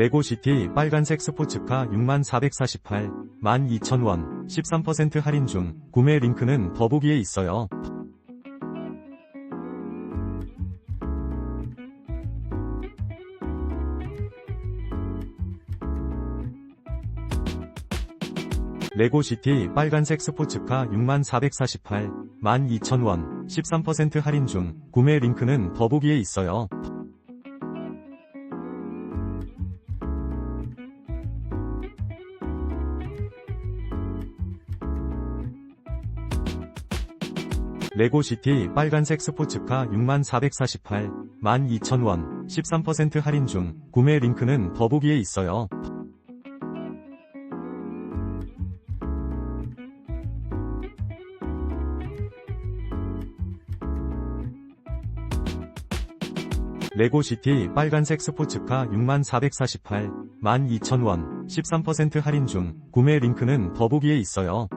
레고시티 빨간색 스포츠카 6448, 12,000원, 13% 할인 중, 구매 링크는 더보기에 있어요. 레고시티 빨간색 스포츠카 6448, 12,000원, 13% 할인 중, 구매 링크는 더보기에 있어요. 레고시티 빨간색 스포츠카 6448, 12,000원, 13% 할인 중, 구매 링크는 더보기에 있어요. 레고시티 빨간색 스포츠카 6448, 12,000원, 13% 할인 중, 구매 링크는 더보기에 있어요.